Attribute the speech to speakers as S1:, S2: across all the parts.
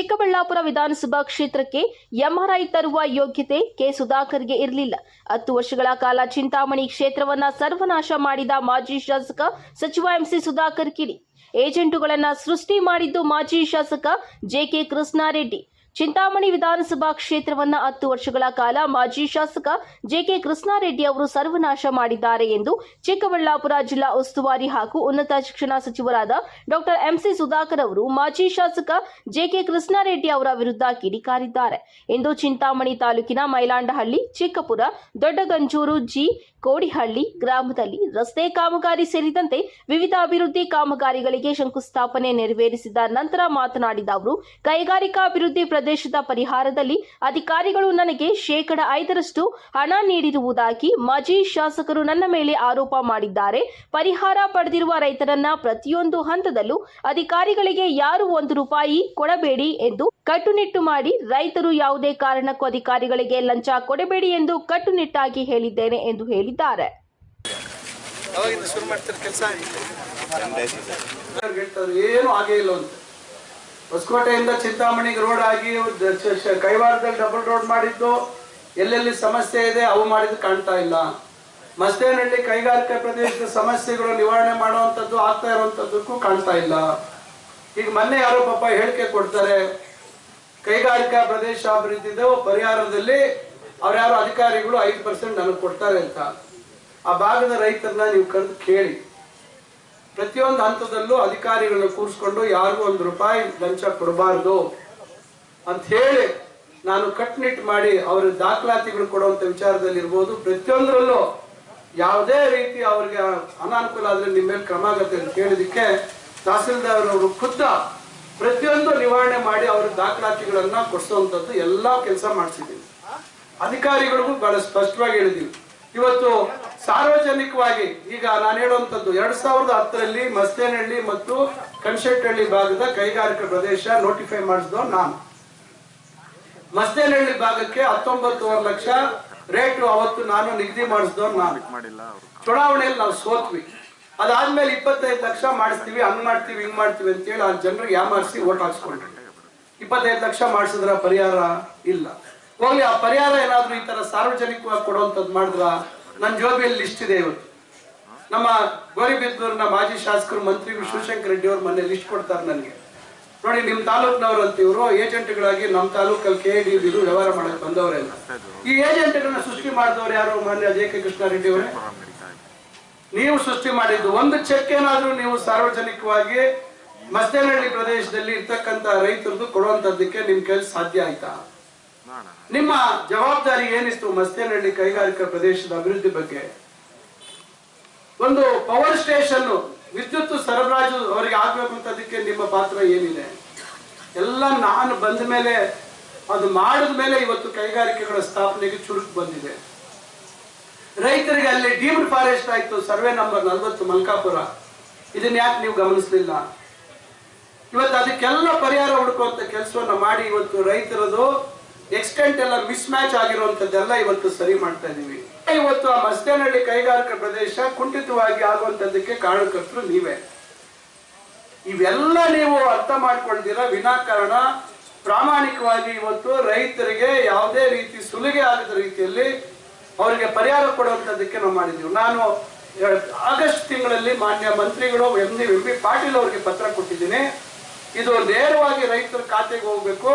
S1: ಚಿಕ್ಕಬಳ್ಳಾಪುರ ವಿಧಾನಸಭಾ ಕ್ಷೇತ್ರಕ್ಕೆ ಎಂಆರ್ಐ ತರುವ ಯೋಗ್ಯತೆ ಕೆ ಸುಧಾಕರ್ಗೆ ಇರಲಿಲ್ಲ. ಹತ್ತು ವರ್ಷಗಳ ಕಾಲ ಚಿಂತಾಮಣಿ ಕ್ಷೇತ್ರವನ್ನ ಸರ್ವನಾಶ ಮಾಡಿದ ಮಾಜಿ ಶಾಸಕ ಸಚಿವ ಎಂಸಿ ಸುಧಾಕರ್ ಕಿಡಿ. ಏಜೆಂಟುಗಳನ್ನ ಸೃಷ್ಟಿ ಮಾಡಿದ್ದು ಮಾಜಿ ಶಾಸಕ ಜೆಕೆ ಕೃಷ್ಣಾರೆಡ್ಡಿ. ಚಿಂತಾಮಣಿ ವಿಧಾನಸಭಾ ಕ್ಷೇತ್ರವನ್ನ ಹತ್ತು ವರ್ಷಗಳ ಕಾಲ ಮಾಜಿ ಶಾಸಕ ಜೆಕೆ ಕೃಷ್ಣಾರೆಡ್ಡಿ ಅವರು ಸರ್ವನಾಶ ಮಾಡಿದ್ದಾರೆ ಎಂದು ಚಿಕ್ಕಬಳ್ಳಾಪುರ ಜಿಲ್ಲಾ ಉಸ್ತುವಾರಿ ಹಾಗೂ ಉನ್ನತ ಶಿಕ್ಷಣ ಸಚಿವರಾದ ಡಾಕ್ಟರ್ ಎಂಸಿ ಸುಧಾಕರ್ ಅವರು ಮಾಜಿ ಶಾಸಕ ಜೆಕೆ ಕೃಷ್ಣಾರೆಡ್ಡಿ ಅವರ ವಿರುದ್ಧ ಕಿಡಿಕಾರಿದ್ದಾರೆ. ಎಂದು ಚಿಂತಾಮಣಿ ತಾಲೂಕಿನ ಮೈಲಾಂಡಹಳ್ಳಿ, ಚಿಕ್ಕಪುರ, ದೊಡ್ಡಗಂಜೂರು, ಜಿ ಕೋಡಿಹಳ್ಳಿ ಗ್ರಾಮದಲ್ಲಿ ರಸ್ತೆ ಕಾಮಗಾರಿ ಸೇರಿದಂತೆ ವಿವಿಧ ಅಭಿವೃದ್ಧಿ ಕಾಮಗಾರಿಗಳಿಗೆ ಶಂಕುಸ್ಥಾಪನೆ ನೆರವೇರಿಸಿದ ನಂತರ ಮಾತನಾಡಿದ ಅವರು ಕೈಗಾರಿಕಾ ಅಭಿವೃದ್ಧಿ ಪ್ರದೇಶದ ಪರಿಹಾರದಲ್ಲಿ ಅಧಿಕಾರಿಗಳು ನನಗೆ ಶೇಕಡ ಐದರಷ್ಟು ಹಣ ನೀಡಿರುವುದಾಗಿ ಮಾಜಿ ಶಾಸಕರು ನನ್ನ ಮೇಲೆ ಆರೋಪ ಮಾಡಿದ್ದಾರೆ. ಪರಿಹಾರ ಪಡೆದಿರುವ ರೈತರನ್ನ ಪ್ರತಿಯೊಂದು ಹಂತದಲ್ಲೂ ಅಧಿಕಾರಿಗಳಿಗೆ ಯಾರು ಒಂದು ರೂಪಾಯಿ ಕೊಡಬೇಡಿ ಎಂದು ಕಟ್ಟುನಿಟ್ಟು ಮಾಡಿ ರೈತರು ಯಾವುದೇ ಕಾರಣಕ್ಕೂ ಅಧಿಕಾರಿಗಳಿಗೆ ಲಂಚ ಕೊಡಬೇಡಿ ಎಂದು ಕಟ್ಟುನಿಟ್ಟಾಗಿ ಹೇಳಿದ್ದೇನೆ ಎಂದು ಹೇಳಿದ್ದಾರೆ.
S2: ಅವಾಗಿಂದ ಶುರು ಮಾಡ್ತಾರೆ ಕೆಲಸ?
S3: ಏನು ಆಗೇ ಇಲ್ಲ ಅಂತ. ಹೊಸಕೋಟೆಯಿಂದ ಚಿಂತಾಮಣಿಗೆ ರೋಡ್ ಆಗಿ ಕೈವಾರದಲ್ಲಿ ಡಬಲ್ ರೋಡ್ ಮಾಡಿದ್ದು, ಎಲ್ಲೆಲ್ಲಿ ಸಮಸ್ಯೆ ಇದೆ ಅವು ಮಾಡಿದ್ದು ಕಾಣ್ತಾ ಇಲ್ಲ. ಮಸ್ತೇನಹಳ್ಳಿ ಕೈಗಾರಿಕಾ ಪ್ರದೇಶದ ಸಮಸ್ಯೆಗಳು ನಿವಾರಣೆ ಮಾಡುವಂಥದ್ದು ಆಗ್ತಾ ಇರುವಂಥದ್ದಕ್ಕೂ ಕಾಣ್ತಾ ಇಲ್ಲ. ಈಗ ಮೊನ್ನೆ ಯಾರೋ ಪಾಪ ಹೇಳಿಕೆ ಕೊಡ್ತಾರೆ, ಕೈಗಾರಿಕಾ ಪ್ರದೇಶ ಅಭಿವೃದ್ಧಿದ ಪರಿಹಾರದಲ್ಲಿ ಅವ್ರ್ಯಾರೋ ಅಧಿಕಾರಿಗಳು ಐದು ಪರ್ಸೆಂಟ್ ನನಗೆ ಕೊಡ್ತಾರೆ ಅಂತ. ಆ ಭಾಗದ ರೈತರನ್ನ ನೀವು ಕರೆದು ಕೇಳಿ. ಪ್ರತಿಯೊಂದು ಹಂತದಲ್ಲೂ ಅಧಿಕಾರಿಗಳನ್ನ ಕೂರಿಸ್ಕೊಂಡು ಯಾರಿಗೂ ಒಂದು ರೂಪಾಯಿ ಲಂಚ ಕೊಡಬಾರ್ದು ಅಂತ ಹೇಳಿ ನಾನು ಕಟ್ನಿಟ್ ಮಾಡಿ ಅವರ ದಾಖಲಾತಿಗಳು ಕೊಡುವಂತ ವಿಚಾರದಲ್ಲಿ ಇರ್ಬೋದು ಪ್ರತಿಯೊಂದರಲ್ಲೂ ಯಾವುದೇ ರೀತಿ ಅವ್ರಿಗೆ ಅನಾನುಕೂಲ ಆದ್ರೆ ನಿಮ್ಮ ಮೇಲೆ ಕ್ರಮ ಆಗತ್ತೆ ಅಂತ ಕೇಳಿದಕ್ಕೆ ತಹಸೀಲ್ದಾರ್ ಅವರು ಖುದ್ದ ಪ್ರತಿಯೊಂದು ನಿವಾರಣೆ ಮಾಡಿ ಅವ್ರ ದಾಖಲಾತಿಗಳನ್ನ ಕೊಡಿಸುವಂಥದ್ದು ಎಲ್ಲಾ ಕೆಲಸ ಮಾಡಿಸಿದ್ದೀವಿ. ಅಧಿಕಾರಿಗಳಿಗೂ ಬಹಳ ಸ್ಪಷ್ಟವಾಗಿ ಹೇಳಿದೀವಿ ಇವತ್ತು ಸಾರ್ವಜನಿಕವಾಗಿ ಈಗ ನಾನು ಹೇಳುವಂಥದ್ದು ಎರಡ್ ಸಾವಿರದ ಹತ್ತರಲ್ಲಿ ಮಸ್ತೇನಹಳ್ಳಿ ಮತ್ತು ಕನ್ಶೆಟ್ಟಹಳ್ಳಿ ಭಾಗದ ಕೈಗಾರಿಕಾ ಪ್ರದೇಶ ನೋಟಿಫೈ ಮಾಡಿಸಿದೋ ನಾನು. ಮಸ್ತೇನಹಳ್ಳಿ ಭಾಗಕ್ಕೆ ಹತ್ತೊಂಬತ್ತುವರೆ ಲಕ್ಷ ರೇಟ್ ಅವತ್ತು ನಾನು ನಿಗದಿ ಮಾಡಿಸಿದೋ ನಾನು. ಚುನಾವಣೆಯಲ್ಲಿ ನಾವು ಸೋತ್ವಿ. ಅದಾದ್ಮೇಲೆ ಇಪ್ಪತ್ತೈದು ಲಕ್ಷ ಮಾಡಿಸ್ತೀವಿ, ಹಂಗ್ ಮಾಡ್ತೀವಿ, ಹಿಂಗ್ ಮಾಡ್ತೀವಿ ಅಂತ ಹೇಳಿ ಆ ಜನರಿಗೆ ಯಾಮಾರಿಸಿ ಓಟ್ ಹಾಕ್ಸ್ಕೊಂಡ್ರಿ. ಇಪ್ಪತ್ತೈದು ಲಕ್ಷ ಮಾಡಿಸಿದ್ರ ಪರಿಹಾರ ಇಲ್ಲ. ಹೋಗ್ಲಿ, ಆ ಪರಿಹಾರ ಏನಾದ್ರೂ ಈ ತರ ಸಾರ್ವಜನಿಕವಾಗಿ ಕೊಡುವಂತದ್ದು ಮಾಡಿದ್ರ? ನನ್ನ ಜೋಬಿಯಲ್ಲಿ ಲಿಸ್ಟ್ ಇದೆ ಇವತ್ತು. ನಮ್ಮ ಗೋರಿಬಿದ್ದೂರಿನ ಮಾಜಿ ಶಾಸಕರು ಮಂತ್ರಿ ಶಿವಶಂಕರ್ ರೆಡ್ಡಿ ಅವರು ಮೊನ್ನೆ ಲಿಸ್ಟ್ ಕೊಡ್ತಾರೆ ನನಗೆ. ನೋಡಿ ನಿಮ್ಮ ತಾಲೂಕ್ನವ್ರು ಅಂತ ಇವರು, ಏಜೆಂಟ್ಗಳಾಗಿ ನಮ್ಮ ತಾಲೂಕಲ್ಲಿ ಕೆ ಡಿ ಇದು ವ್ಯವಹಾರ ಮಾಡಕ್ಕೆ ಬಂದವರೆಲ್ಲ ಈ ಏಜೆಂಟ್ಗಳನ್ನ ಸೃಷ್ಟಿ ಮಾಡಿದವರು ಯಾರು ಮಾನ್ಯ ಜೆ ಕೆ ಕೃಷ್ಣಾರೆಡ್ಡಿ ಅವರೇ? ನೀವು ಸೃಷ್ಟಿ ಮಾಡಿದ್ದು ಒಂದು ಚೆಕ್ ಏನಾದರೂ ನೀವು ಸಾರ್ವಜನಿಕವಾಗಿ ಮಸ್ತೇನಹಳ್ಳಿ ಪ್ರದೇಶದಲ್ಲಿ ಇರ್ತಕ್ಕಂಥ ರೈತರದ್ದು ಕೊಡುವಂಥದ್ದಕ್ಕೆ ನಿಮ್ಮ ಕೆಲಸ ಸಾಧ್ಯ ಆಯ್ತಾ? ನಿಮ್ಮ ಜವಾಬ್ದಾರಿ ಏನಿತ್ತು ಮಸ್ತೇನಹಳ್ಳಿ ಕೈಗಾರಿಕಾ ಪ್ರದೇಶದ ಅಭಿವೃದ್ಧಿ ಬಗ್ಗೆ? ಒಂದು ಪವರ್ ಸ್ಟೇಷನ್ ವಿದ್ಯುತ್ ಸರಬರಾಜು ಅವರಿಗೆ ಆಗ್ಬೇಕು ಅಂತದಕ್ಕೆ ನಿಮ್ಮ ಪಾತ್ರ ಏನಿದೆ? ಎಲ್ಲ ನಾನು ಬಂದ ಮೇಲೆ, ಅದು ಮಾಡಿದ ಮೇಲೆ ಇವತ್ತು ಕೈಗಾರಿಕೆಗಳ ಸ್ಥಾಪನೆಗೆ ಚುರುಕು ಬಂದಿದೆ. ರೈತರಿಗೆ ಅಲ್ಲಿ ಡೀಮ್ಡ್ ಫಾರೆಸ್ಟ್ ಆಯ್ತು ಸರ್ವೆ ನಂಬರ್ ನಲ್ವತ್ತು ಮಲ್ಕಾಪುರ. ಇದನ್ನ ಯಾಕೆ ನೀವು ಗಮನಿಸಲಿಲ್ಲ? ಇವತ್ತು ಅದಕ್ಕೆಲ್ಲ ಪರಿಹಾರ ಹುಡುಕುವಂತ ಕೆಲಸವನ್ನ ಮಾಡಿ ಇವತ್ತು ರೈತರದು ಎಕ್ಸ್ಟೆಂಟ್ ಎಲ್ಲ ಮಿಸ್ ಮ್ಯಾಚ್ ಆಗಿರುವಂತದ್ದೆಲ್ಲ ಇವತ್ತು ಸರಿ ಮಾಡ್ತಾ ಇದೀವಿ. ಇವತ್ತು ಆ ಮಸ್ತೇನಹಳ್ಳಿ ಕೈಗಾರಿಕಾ ಪ್ರದೇಶ ಕುಂಠಿತವಾಗಿ ಆಗುವಂತದ್ದಕ್ಕೆ ಕಾರಣಕರ್ತರು ನೀವೇ. ಇವೆಲ್ಲ ನೀವು ಅರ್ಥ ಮಾಡ್ಕೊಳ್ತೀರ ವಿನಾಕಾರಣ. ಪ್ರಾಮಾಣಿಕವಾಗಿ ಇವತ್ತು ರೈತರಿಗೆ ಯಾವುದೇ ರೀತಿ ಸುಲಿಗೆ ಆಗದ ರೀತಿಯಲ್ಲಿ ಅವರಿಗೆ ಪರಿಹಾರ ಕೊಡುವಂಥದ್ದಕ್ಕೆ ನಾವು ಮಾಡಿದ್ದೀವಿ ನಾನು ಆಗಸ್ಟ್ ತಿಂಗಳಲ್ಲಿ ಮಾನ್ಯ ಮಂತ್ರಿಗಳು M D, M B Patil ಅವರಿಗೆ ಪತ್ರ ಕೊಟ್ಟಿದ್ದೀನಿ. ಇದು ನೇರವಾಗಿ ರೈತರ ಖಾತೆಗೆ ಹೋಗ್ಬೇಕು.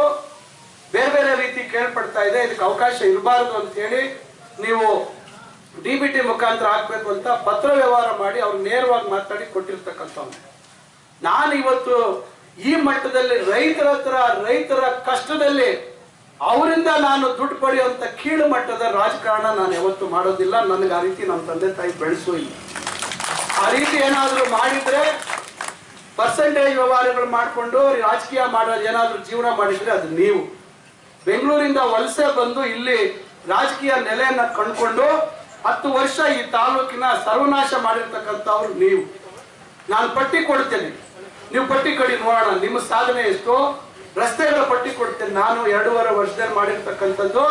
S3: ಬೇರೆ ಬೇರೆ ರೀತಿ ಕೇಳ್ಪಡ್ತಾ ಇದೆ. ಇದಕ್ಕೆ ಅವಕಾಶ ಇರಬಾರದು ಅಂತ ಹೇಳಿ ನೀವು ಡಿ ಬಿ ಟಿ ಮುಖಾಂತರ ಹಾಕ್ಬೇಕು ಅಂತ ಪತ್ರ ವ್ಯವಹಾರ ಮಾಡಿ ಅವ್ರು ನೇರವಾಗಿ ಮಾತಾಡಿ ಕೊಟ್ಟಿರ್ತಕ್ಕಂಥವ್ನು ನಾನು ಇವತ್ತು ಈ ಮಟ್ಟದಲ್ಲಿ ರೈತರ ಹತ್ರ, ರೈತರ ಕಷ್ಟದಲ್ಲಿ ಅವರಿಂದ ನಾನು ದುಡ್ಡು ಪಡೆಯುವಂತ ಕೀಳು ಮಟ್ಟದ ರಾಜಕಾರಣ ನಾನು ಯಾವತ್ತು ಮಾಡೋದಿಲ್ಲ. ನನಗೆ ಆ ರೀತಿ ನಮ್ಮ ತಂದೆ ತಾಯಿ ಬೆಳೆಸೋ ಇಲ್ಲ. ಆ ರೀತಿ ಏನಾದರೂ ಮಾಡಿದ್ರೆ ಪರ್ಸೆಂಟೇಜ್ ವ್ಯವಹಾರಗಳು ಮಾಡಿಕೊಂಡು ರಾಜಕೀಯ ಮಾಡೋದು ಏನಾದರೂ ಜೀವನ ಮಾಡಿದ್ರೆ ಅದು ನೀವು. ಬೆಂಗಳೂರಿಂದ ವಲಸೆ ಬಂದು ಇಲ್ಲಿ ರಾಜಕೀಯ ನೆಲೆಯನ್ನ ಕಂಡುಕೊಂಡು ಹತ್ತು ವರ್ಷ ಈ ತಾಲೂಕಿನ ಸರ್ವನಾಶ ಮಾಡಿರ್ತಕ್ಕಂಥವ್ರು ನೀವು. ನಾನು ಪಟ್ಟಿ ಕೊಡ್ತೇನೆ. ನೀವು ಪಟ್ಟಿ ಕಡಿ ನೋಡೋಣ, ನಿಮ್ಮ ಸಾಧನೆ ಎಷ್ಟು? ರಸ್ತೆಗಳ ಪಟ್ಟಿ ಕೊಡ್ತೇನೆ ನಾನು ಎರಡೂವರೆ ವರ್ಷದಲ್ಲಿ ಮಾಡಿರ್ತಕ್ಕಂಥದ್ದು.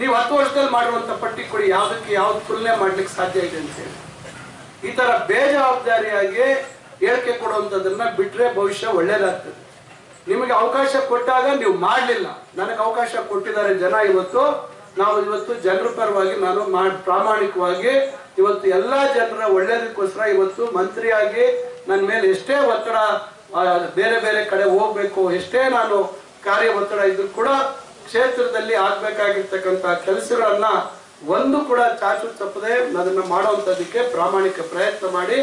S3: ನೀವು ಹತ್ತು ವರ್ಷದಲ್ಲಿ ಮಾಡಿರುವಂತ ಪಟ್ಟಿ ಕೊಡಿ, ಯಾವ್ದಕ್ಕೆ ಯಾವ್ದು ತುಲನೆ ಮಾಡ್ಲಿಕ್ಕೆ ಸಾಧ್ಯ ಇದೆ ಅಂತ ಹೇಳಿ. ಈ ತರ ಬೇಜವಾಬ್ದಾರಿಯಾಗಿ ಹೇಳಿಕೆ ಕೊಡುವಂಥದ್ದನ್ನ ಬಿಟ್ರೆ ಭವಿಷ್ಯ ಒಳ್ಳೇದಾಗ್ತದೆ. ನಿಮಗೆ ಅವಕಾಶ ಕೊಟ್ಟಾಗ ನೀವು ಮಾಡಲಿಲ್ಲ. ನನಗೆ ಅವಕಾಶ ಕೊಟ್ಟಿದ್ದಾರೆ ಜನ ಇವತ್ತು. ನಾವು ಇವತ್ತು ಜನರ ಪರವಾಗಿ ನಾನು ಪ್ರಾಮಾಣಿಕವಾಗಿ ಇವತ್ತು ಎಲ್ಲಾ ಜನರ ಒಳ್ಳೇದಕ್ಕೋಸ್ಕರ ಇವತ್ತು ಮಂತ್ರಿಯಾಗಿ ನನ್ನ ಮೇಲೆ ಎಷ್ಟೇ ಒತ್ತಡ ಬೇರೆ ಬೇರೆ ಕಡೆ ಹೋಗ್ಬೇಕು, ಎಷ್ಟೇ ನಾನು ಕಾರ್ಯ ಒತ್ತಡ ಇದ್ರು ಕೂಡ ಕ್ಷೇತ್ರದಲ್ಲಿ ಆಗ್ಬೇಕಾಗಿರ್ತಕ್ಕಂಥ ಕೆಲಸಗಳನ್ನ ಒಂದು ಕೂಡ ಚಾಚು ತಪ್ಪದೆ ಅದನ್ನ ಮಾಡುವಂತದಕ್ಕೆ ಪ್ರಾಮಾಣಿಕ ಪ್ರಯತ್ನ ಮಾಡಿ,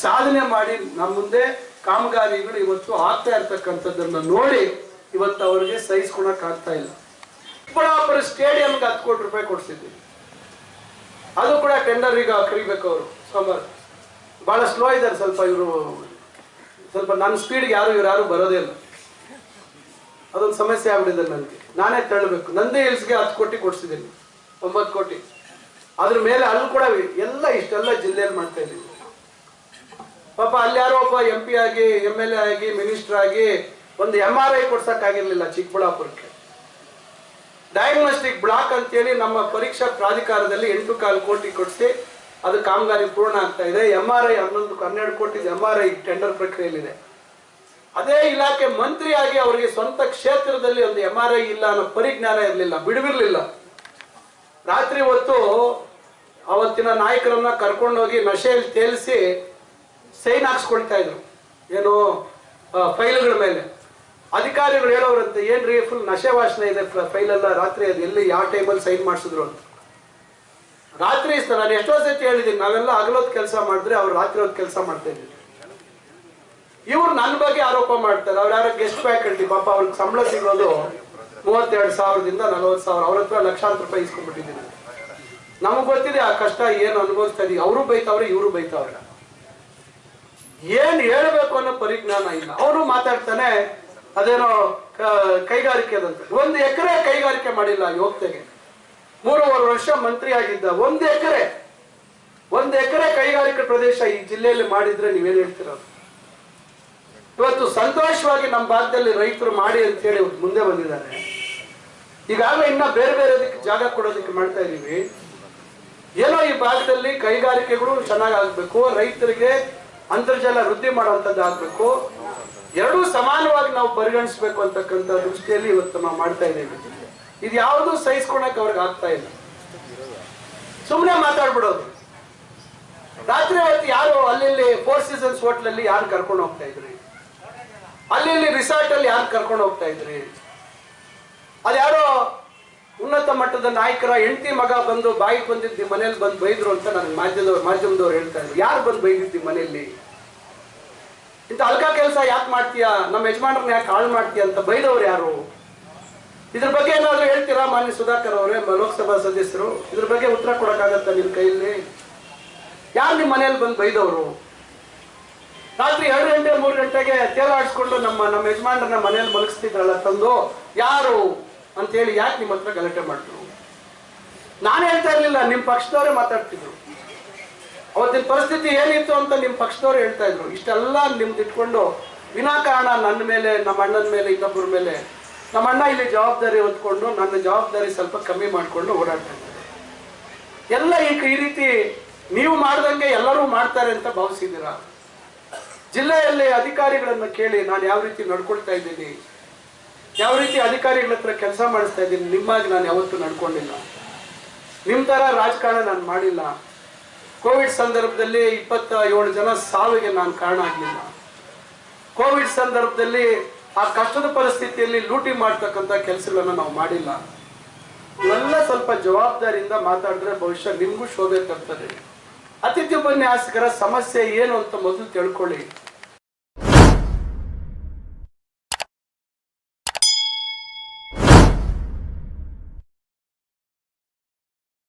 S3: ಸಾಧನೆ ಮಾಡಿ, ನಮ್ಮ ಮುಂದೆ ಕಾಮಗಾರಿಗಳು ಇವತ್ತು ಆಗ್ತಾ ಇರ್ತಕ್ಕಂಥದ್ದನ್ನ ನೋಡಿ ಇವತ್ತು ಅವರಿಗೆ ಸಹಿಸ್ಕೊಳಕ್ ಆಗ್ತಾ ಇಲ್ಲ. ಚಿಕ್ಕಬಳ್ಳಾಪುರ ಸ್ಟೇಡಿಯಂಗೆ ಹತ್ತು ಕೋಟಿ ರೂಪಾಯಿ ಕೊಡ್ಸಿದ್ವಿ ಅದು ಕೂಡ ಟೆಂಡರ್ ಈಗ ಕರಿಬೇಕು ಅವರು, ಸೋಮವಾರ. ಬಹಳ ಸ್ಲೋ ಇದ್ದಾರೆ ಸ್ವಲ್ಪ ಇವರು, ಸ್ವಲ್ಪ ನನ್ನ ಸ್ಪೀಡ್ಗೆ ಯಾರು, ಇವ್ರು ಯಾರು ಬರೋದೇ ಇಲ್ಲ. ಅದೊಂದು ಸಮಸ್ಯೆ ಆಗ್ಬಿಟ್ಟಿದೆ ನನಗೆ. ನಾನೇ ತಳ್ಳಬೇಕು. ನಂದೇ ಹಿಲ್ಸ್ಗೆ ಹತ್ತು ಕೋಟಿ ಕೊಡ್ಸಿದ್ದೀನಿ. ಒಂಬತ್ತು ಕೋಟಿ. ಅದ್ರ ಮೇಲೆ ಅಲ್ಲಿ ಕೂಡ ಎಲ್ಲ ಇಷ್ಟೆಲ್ಲ ಜಿಲ್ಲೆಯಲ್ಲಿ ಮಾಡ್ತಾ ಇದ್ದೀವಿ. ಪಾಪ ಅಲ್ಯಾರೋ ಯಾರೋ ಒಬ್ಬ ಎಂ ಪಿ ಆಗಿ ಎಂ ಎಲ್ ಎ ಆಗಿ ಮಿನಿಸ್ಟರ್ ಆಗಿ ಒಂದು ಎಂ ಆರ್ ಐ ಕೊಡ್ಸಕ್ಕಾಗಿರ್ಲಿಲ್ಲ ಚಿಕ್ಕಬಳ್ಳಾಪುರಕ್ಕೆ. ಡಯಾಗ್ನೋಸ್ಟಿಕ್ ಬ್ಲಾಕ್ ಅಂತೇಳಿ ನಮ್ಮ ಪರೀಕ್ಷಾ ಪ್ರಾಧಿಕಾರದಲ್ಲಿ ಎಂಟು ಕಾಲು ಕೋಟಿ ಕೊಡಿಸಿ ಅದು ಕಾಮಗಾರಿ ಪೂರ್ಣ ಆಗ್ತಾ ಇದೆ. ಎಂ ಆರ್ ಐ ಹನ್ನೊಂದು, ಹನ್ನೆರಡು ಕೋಟಿ ಎಂ ಆರ್ ಐ ಟೆಂಡರ್ ಪ್ರಕ್ರಿಯೆಯಲ್ಲಿದೆ. ಅದೇ ಇಲಾಖೆ ಮಂತ್ರಿಯಾಗಿ ಅವರಿಗೆ ಸ್ವಂತ ಕ್ಷೇತ್ರದಲ್ಲಿ ಒಂದು ಎಂ ಆರ್ ಐ ಇಲ್ಲ ಅನ್ನೋ ಪರಿಜ್ಞಾನ ಇರಲಿಲ್ಲ, ಬಿಡುವಿರಲಿಲ್ಲ. ರಾತ್ರಿ ಹೊತ್ತು ಅವತ್ತಿನ ನಾಯಕರನ್ನ ಕರ್ಕೊಂಡೋಗಿ ನಶೆಯಲ್ಲಿ ತೇಲಿಸಿ ಸೈನ್ ಹಾಕ್ಸ್ಕೊಳ್ತಾ ಇದ್ರು. ಏನು ಫೈಲ್ಗಳ ಮೇಲೆ. ಅಧಿಕಾರಿಗಳು ಹೇಳೋರಂತೆ ಏನ್ರಿ ಫುಲ್ ನಶೆ ವಾಸನೆ ಇದೆ ಫೈಲ್ ಎಲ್ಲ ರಾತ್ರಿ ಅದು ಎಲ್ಲಿ, ಯಾವ ಟೈಮಲ್ಲಿ ಸೈನ್ ಮಾಡಿಸಿದ್ರು ಅಂತ. ರಾತ್ರಿ ಇಷ್ಟ ನಾನು ಎಷ್ಟೋ ಸತಿ ಹೇಳಿದ್ದೀನಿ, ನಾವೆಲ್ಲ ಹಗಲೋದ್ ಕೆಲಸ ಮಾಡಿದ್ರೆ ಅವ್ರು ರಾತ್ರಿ ಹೊತ್ತು ಕೆಲಸ ಮಾಡ್ತಾ ಇದ್ದೀನಿ ಇವ್ರು ನನ್ನ ಬಗ್ಗೆ ಆರೋಪ ಮಾಡ್ತಾರೆ, ಅವ್ರು ಯಾರೋ ಗೆಸ್ಟ್ ಫ್ಯಾಕಲ್ಟಿ ಪಾಪ ಅವ್ರಿಗೆ ಸಂಬಳ ಸಿಗೋದು ಮೂವತ್ತೆರಡು ಸಾವಿರದಿಂದ ನಲವತ್ತು ಸಾವಿರ, ಅವ್ರ ಹತ್ರ ಲಕ್ಷಾಂತರ ರೂಪಾಯಿ ಇಸ್ಕೊಂಡ್ಬಿಟ್ಟಿದ್ದೀನಿ. ನಮಗೆ ಗೊತ್ತಿದೆ ಆ ಕಷ್ಟ ಏನು ಅನುಭವಿಸ್ತಾ ಇದೀವಿ, ಅವರು ಬೈತಾವ್ರೆ, ಇವರು ಬೈತಾವ್ರೆ. ಏನ್ ಹೇಳ್ಬೇಕು ಅನ್ನೋ ಪರಿಜ್ಞಾನ ಇಲ್ಲ. ಅವರು ಮಾತಾಡ್ತಾನೆ, ಅದೇನೋ ಕೈಗಾರಿಕೆ ಒಂದು ಎಕರೆ ಕೈಗಾರಿಕೆ ಮಾಡಿಲ್ಲ ಯೋಗ್ತೆಗೆ ಮೂರುವರೆ ವರ್ಷ ಮಂತ್ರಿ ಆಗಿದ್ದ ಒಂದು ಎಕರೆ. ಒಂದು ಎಕರೆ ಕೈಗಾರಿಕೆ ಪ್ರದೇಶ ಈ ಜಿಲ್ಲೆಯಲ್ಲಿ ಮಾಡಿದ್ರೆ ನೀವೇನ್ ಹೇಳ್ತಿರೋದು ಇವತ್ತು ಸಂತೋಷವಾಗಿ ನಮ್ಮ ಭಾಗದಲ್ಲಿ ರೈತರು ಮಾಡಿ ಅಂತ ಹೇಳಿ ಮುಂದೆ ಬಂದಿದ್ದಾರೆ. ಈಗಾಗಲೇ ಇನ್ನ ಬೇರೆ ಬೇರೆ ಜಾಗ ಕೊಡೋದಕ್ಕೆ ಮಾಡ್ತಾ ಇದೀವಿ. ಏನೋ ಈ ಭಾಗದಲ್ಲಿ ಕೈಗಾರಿಕೆಗಳು ಚೆನ್ನಾಗಿ ಆಗ್ಬೇಕು, ರೈತರಿಗೆ ಅಂತರ್ಜಲ ವೃದ್ಧಿ ಮಾಡುವಂತದ್ದಾಗಬೇಕು. ಎರಡೂ ಸಮಾನವಾಗಿ ನಾವು ಪರಿಗಣಿಸ್ಬೇಕು ಅಂತಕ್ಕಂಥ ದೃಷ್ಟಿಯಲ್ಲಿ ಇವತ್ತು ನಾವು ಮಾಡ್ತಾ ಇದ್ದೀವಿ. ಇದು ಯಾವುದು ಸಹಿಸ್ಕೊಳಕ್ ಅವ್ರಿಗೆ ಆಗ್ತಾ ಇಲ್ಲ. ಸುಮ್ಮನೆ ಮಾತಾಡ್ಬಿಡೋದು. ರಾತ್ರಿ ಹೊತ್ತು ಯಾರು ಅಲ್ಲಿ ಫೋರ್ ಸೀಸನ್ಸ್ ಹೋಟ್ಲಲ್ಲಿ ಯಾರು ಕರ್ಕೊಂಡು ಹೋಗ್ತಾ ಇದ್ರಿ? ಅಲ್ಲಿ ರಿಸಾರ್ಟ್ ಅಲ್ಲಿ ಯಾರು ಕರ್ಕೊಂಡು ಹೋಗ್ತಾ ಇದ್ರಿ? ಅದ್ಯಾರೋ ಉನ್ನತ ಮಟ್ಟದ ನಾಯಕರ ಹೆಂಡತಿ ಮಗ ಬಂದು ಬಾಯಿಗೆ ಬಂದಿದ್ದು ಮನೇಲಿ ಬಂದು ಬೈದ್ರು ಅಂತ ನನ್ನ ಮಾಧ್ಯಮದವ್ರು ಮಾಧ್ಯಮದವ್ರು ಹೇಳ್ತಾ ಇದ್ರು. ಯಾರು ಬಂದು ಬೈದಿದ್ದಿ ಮನೆಯಲ್ಲಿ ಇಂಥ ಅಲ್ಕ ಕೆಲಸ ಯಾಕೆ ಮಾಡ್ತೀಯಾ? ನಮ್ಮ ಯಜಮಾನ್ರನ್ನ ಯಾಕೆ ಹಾಳು ಮಾಡ್ತೀಯ ಅಂತ ಬೈದವ್ರು ಯಾರು? ಇದ್ರ ಬಗ್ಗೆ ಏನಾದ್ರು ಹೇಳ್ತೀರಾ ಮಾನ್ಯ ಸುಧಾಕರ್ ಅವರೇ ಲೋಕಸಭಾ ಸದಸ್ಯರು? ಇದ್ರ ಬಗ್ಗೆ ಉತ್ತರ ಕೊಡಕ್ಕಾಗತ್ತ ನಿಮ್ ಕೈಯಲ್ಲಿ? ಯಾರು ನಿಮ್ಮ ಮನೇಲಿ ಬಂದು ಬೈದವರು? ರಾತ್ರಿ ಎರಡು ಗಂಟೆ, ಮೂರು ಗಂಟೆಗೆ ತೇಲಾಡಿಸ್ಕೊಂಡು ನಮ್ಮ ನಮ್ಮ ಯಜಮಾನ್ರನ್ನ ಮನೇಲಿ ಮಲಗಿಸ್ತಿದ್ರಲ್ಲ ತಂದು, ಯಾರು? ಅಂತೇಳಿ ಯಾಕೆ ನಿಮ್ಮ ಹತ್ರ ಗಲಾಟೆ ಮಾಡಿದ್ರು ನಾನು ಹೇಳ್ತಾ ಇರಲಿಲ್ಲ ನಿಮ್ಮ ಪಕ್ಷದವರೇ ಮಾತಾಡ್ತಿದ್ರು. ಅವತ್ತಿನ ಪರಿಸ್ಥಿತಿ ಏನಿತ್ತು ಅಂತ ನಿಮ್ಮ ಪಕ್ಷದವ್ರು ಹೇಳ್ತಾ ಇದ್ರು. ಇಷ್ಟೆಲ್ಲ ನಿಮ್ದು ಇಟ್ಕೊಂಡು ವಿನಾಕಾರಣ ನನ್ನ ಮೇಲೆ, ನಮ್ಮ ಅಣ್ಣನ ಮೇಲೆ, ಇನ್ನೊಬ್ಬರ ಮೇಲೆ, ನಮ್ಮ ಅಣ್ಣ ಇಲ್ಲಿ ಜವಾಬ್ದಾರಿ ಹೊತ್ಕೊಂಡು ನನ್ನ ಜವಾಬ್ದಾರಿ ಸ್ವಲ್ಪ ಕಮ್ಮಿ ಮಾಡಿಕೊಂಡು ಓಡಾಡ್ತಾ ಇದ್ದಾರೆ. ಎಲ್ಲ ಈ ಈ ರೀತಿ ನೀವು ಮಾಡ್ದಂಗೆ ಎಲ್ಲರೂ ಮಾಡ್ತಾರೆ ಅಂತ ಭಾವಿಸಿದ್ದೀರಾ? ಜಿಲ್ಲೆಯಲ್ಲಿ ಅಧಿಕಾರಿಗಳನ್ನು ಕೇಳಿ ನಾನು ಯಾವ ರೀತಿ ನಡ್ಕೊಳ್ತಾ ಇದ್ದೀನಿ? ಯಾವ ರೀತಿ ಅಧಿಕಾರಿಗಳ ಹತ್ರ ಕೆಲಸ ಮಾಡಿಸ್ತಾ ಇದ್ದೀನಿ, ನಿಮ್ಮಾಗಿ ನಾನು ಯಾವತ್ತೂ ನಡ್ಕೊಂಡಿಲ್ಲ. ನಿಮ್ಮ ಥರ ರಾಜಕಾರಣ ನಾನು ಮಾಡಿಲ್ಲ. ಕೋವಿಡ್ ಸಂದರ್ಭದಲ್ಲಿ ಇಪ್ಪತ್ತ ಏಳು ಜನ ಸಾವಿಗೆ ನಾನು ಕಾರಣ ಆಗಲಿಲ್ಲ. ಕೋವಿಡ್ ಸಂದರ್ಭದಲ್ಲಿ ಆ ಕಷ್ಟದ ಪರಿಸ್ಥಿತಿಯಲ್ಲಿ ಲೂಟಿ ಮಾಡ್ತಕ್ಕಂಥ ಕೆಲಸಗಳನ್ನ ನಾವು ಮಾಡಿಲ್ಲ. ಇವೆಲ್ಲ ಸ್ವಲ್ಪ ಜವಾಬ್ದಾರಿಯಿಂದ ಮಾತಾಡಿದ್ರೆ ಬಹುಶಃ ನಿಮಗೂ ಶೋಭೆ ತರ್ತದೆ. ಅತಿಥಿ ಉಪನ್ಯಾಸಕರ ಸಮಸ್ಯೆ ಏನು ಅಂತ ಮೊದಲು ತಿಳ್ಕೊಳ್ಳಿ.